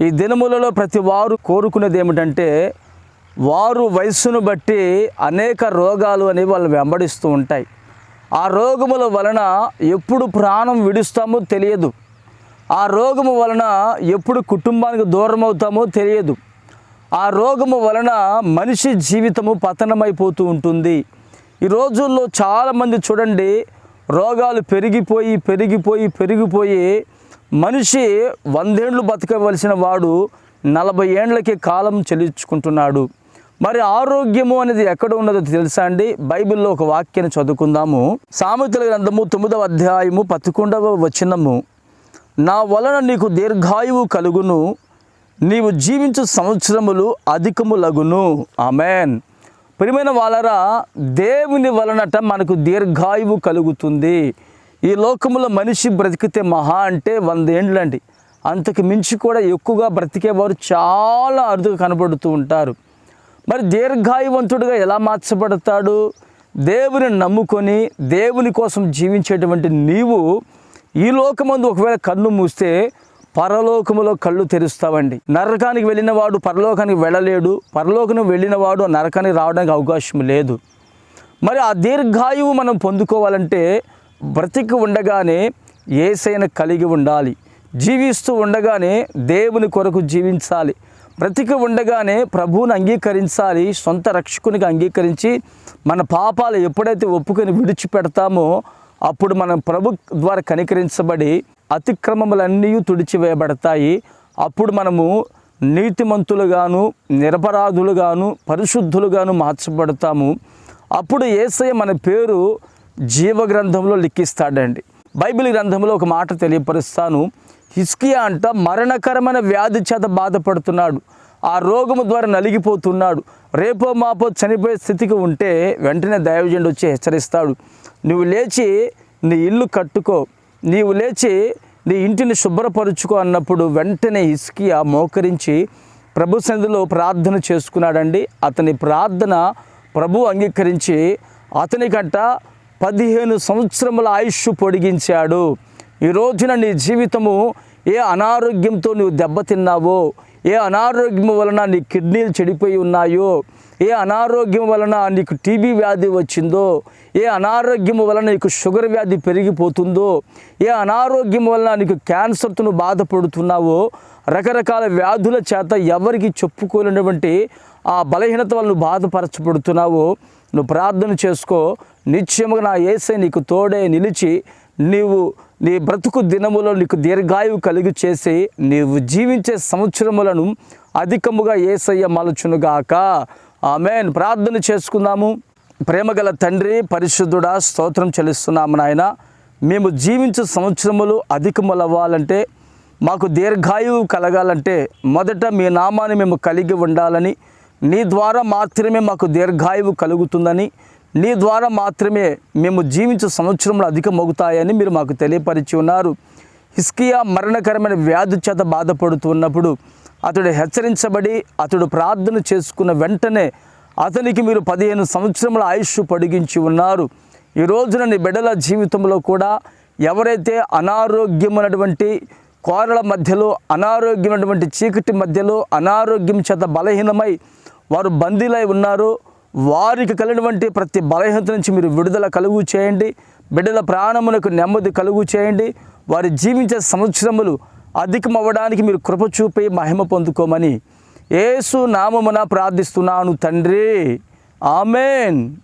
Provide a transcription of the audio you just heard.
ఈ దినములలో ప్రతి వారు కోరుకునేది ఏమిటంటే వారు వయస్సును బట్టి అనేక రోగాలు అనేవి వాళ్ళు వెంబడిస్తూ ఉంటాయి. ఆ రోగముల వలన ఎప్పుడు ప్రాణం విడుస్తామో తెలియదు. ఆ రోగము వలన ఎప్పుడు కుటుంబానికి దూరం అవుతామో తెలియదు. ఆ రోగము వలన మనిషి జీవితము పతనమైపోతూ ఉంటుంది. ఈ రోజుల్లో చాలామంది చూడండి రోగాలు పెరిగిపోయి పెరిగిపోయి పెరిగిపోయి మనిషి వందేండ్లు బతకవలసిన వాడు నలభై ఏండ్లకి కాలం చెల్లించుకుంటున్నాడు. మరి ఆరోగ్యము అనేది ఎక్కడ ఉన్నదో తెలుసా అండి? బైబిల్లో ఒక వాక్యాన్ని చదువుకుందాము. సామెతల గ్రంథము తొమ్మిదవ అధ్యాయము పదకొండవ వచనము. నా వలన నీకు దీర్ఘాయువు కలుగును నీవు జీవించు సంవత్సరములు అధికము లగును ఆమెన్. ప్రియమైన వాళ్ళరా దేవుని వలనట మనకు దీర్ఘాయువు కలుగుతుంది. ఈ లోకములో మనిషి బ్రతికితే మహా అంటే వందేండ్లండి. అంతకు మించి కూడా ఎక్కువగా బ్రతికేవారు చాలా అరుదుగా కనబడుతూ ఉంటారు. మరి దీర్ఘాయువంతుడిగా ఎలా మార్చబడతాడు? దేవుని నమ్ముకొని దేవుని కోసం జీవించేటువంటి నీవు ఈ లోకమందు ఒకవేళ కన్ను మూస్తే పరలోకములో కళ్ళు తెరుస్తావండి. నరకానికి వెళ్ళిన వాడు పరలోకానికి వెళ్ళలేడు. పరలోకం వెళ్ళిన వాడు నరకానికి రావడానికి అవకాశం లేదు. మరి ఆ దీర్ఘాయువు మనం పొందుకోవాలంటే బ్రతికి ఉండగానే ఏసైన కలిగి ఉండాలి. జీవిస్తూ ఉండగానే దేవుని కొరకు జీవించాలి. బ్రతికి ఉండగానే ప్రభువుని అంగీకరించాలి. సొంత రక్షకునికి అంగీకరించి మన పాపాలు ఎప్పుడైతే ఒప్పుకొని విడిచిపెడతామో అప్పుడు మనం ప్రభు ద్వారా కనికరించబడి అతిక్రమములన్నీ తుడిచివేయబడతాయి. అప్పుడు మనము నీతిమంతులుగాను నిరపరాధులుగాను పరిశుద్ధులుగాను మార్చబడతాము. అప్పుడు ఏసయ్య మన పేరు జీవగ్రంథంలో లిఖిస్తాడండి. బైబిల్ గ్రంథంలో ఒక మాట తెలియపరుస్తాను. హిస్కియా అంట మరణకరమైన వ్యాధి చేత బాధపడుతున్నాడు. ఆ రోగము ద్వారా నలిగిపోతున్నాడు. రేపో మాపో చనిపోయే స్థితికి ఉంటే వెంటనే దైవజనుడు వచ్చి హెచ్చరిస్తాడు. నువ్వు లేచి నీ ఇల్లు కట్టుకో. నీవు లేచి నీ ఇంటిని శుభ్రపరుచుకో అన్నప్పుడు వెంటనే హిస్కియా మోకరించి ప్రభు సన్నిధిలో ప్రార్థన చేసుకున్నాడండి. అతని ప్రార్థన ప్రభు అంగీకరించి అతనికంట పదిహేను సంవత్సరముల ఆయుష్ పొడిగించాడు. ఈ రోజున నీ జీవితము ఏ అనారోగ్యంతో నువ్వు దెబ్బతిన్నావో ఏ అనారోగ్యం వలన నీ కిడ్నీలు చెడిపోయి ఉన్నాయో ఏ అనారోగ్యం వలన నీకు టీబీ వ్యాధి వచ్చిందో ఏ అనారోగ్యం వలన నీకు షుగర్ వ్యాధి పెరిగిపోతుందో ఏ అనారోగ్యం వలన నీకు క్యాన్సర్తో బాధపడుతున్నావో రకరకాల వ్యాధుల చేత ఎవరికి చెప్పుకోలేనటువంటి ఆ బలహీనత వల్ల నువ్వు బాధపరచబడుతున్నావో నువ్వు ప్రార్థన చేసుకో. నిశ్చయముగా నా ఏసై నీకు తోడే నిలిచి నీవు నీ బ్రతుకు దినములో నీకు దీర్ఘాయువు కలిగి చేసి నీవు జీవించే సంవత్సరములను అధికముగా ఏసయ్య మలుచునుగాక. ఆమెన్. ప్రార్థన చేసుకుందాము. ప్రేమగల తండ్రి పరిశుద్ధుడా స్తోత్రం చెల్లిస్తున్నాము నాయన. మేము జీవించే సంవత్సరములు అధికములవ్వాలంటే మాకు దీర్ఘాయువు కలగాలంటే మొదట మీ నామాన్ని మేము కలిగి ఉండాలని నీ ద్వారా మాత్రమే మాకు దీర్ఘాయువు కలుగుతుందని నీ ద్వారా మాత్రమే మేము జీవించే సంవత్సరంలో అధికమవుతాయని మీరు మాకు తెలియపరిచి ఉన్నారు. హిస్కియా మరణకరమైన వ్యాధి చేత బాధపడుతున్నప్పుడు అతడు హెచ్చరించబడి అతడు ప్రార్థన చేసుకున్న వెంటనే అతనికి మీరు పదిహేను సంవత్సరముల ఆయుష్ పొడిగించి ఉన్నారు. ఈ రోజున నీ బిడ్డల జీవితంలో కూడా ఎవరైతే అనారోగ్యమైనటువంటి కోరల మధ్యలో అనారోగ్యమైనటువంటి చీకటి మధ్యలో అనారోగ్యం చేత బలహీనమై వారు బందీలై ఉన్నారో వారికి కలిగినటువంటి ప్రతి బలహీనత నుంచి మీరు విడుదల కలుగు చేయండి. బిడ్డల ప్రాణములకు నెమ్మది కలుగు చేయండి. వారి జీవించే సంవత్సరములు అధికమవ్వడానికి మీరు కృప చూపి మహిమ పొందుకోమని ఏసు నామమున ప్రార్థిస్తున్నాను తండ్రి. ఆమెన్.